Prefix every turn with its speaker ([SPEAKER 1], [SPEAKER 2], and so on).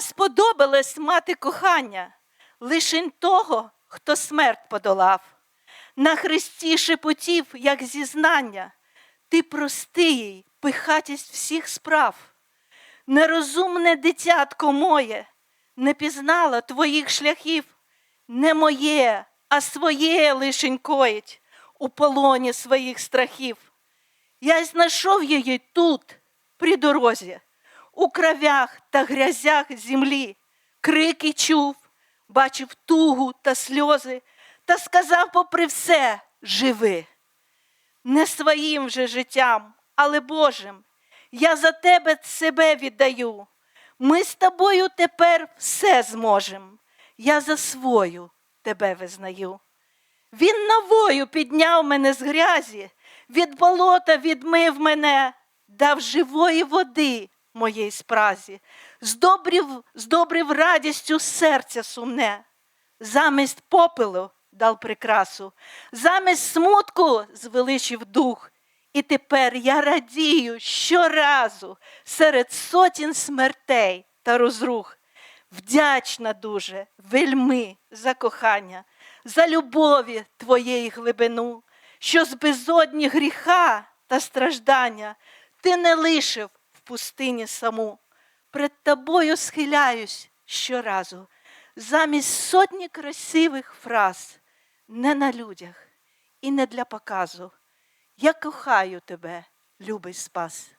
[SPEAKER 1] сподобалась мати кохання, лишень того, хто смерть подолав. На хресті шепотів, як зізнання, ти прости їй пихатість всіх справ. Нерозумне дитятко моє, не пізнала твоїх шляхів, не моє, а своє лишень коїть у полоні своїх страхів. Я знайшов її тут, при дорозі, у кровях та грязях землі, крики чув, бачив тугу та сльози, та сказав, попри все, живи. Не своїм же життям, але Божим. Я за тебе себе віддаю. Ми з тобою тепер все зможем. Я за свою тебе визнаю. Він новою підняв мене з грязі, від болота відмив мене, дав живої води моїй спразі, здобрив, здобрив радістю серця сумне, замість попелу дав прикрасу, замість смутку звеличив дух. І тепер я радію щоразу серед сотень смертей та розрух. Вдячна дуже, вельми за кохання, за любові твоєї глибину, що з безодні гріха та страждання ти не лишив пустині саму. Пред тобою схиляюсь щоразу, замість сотні красивих фраз, не на людях і не для показу. Я кохаю тебе, любий спас.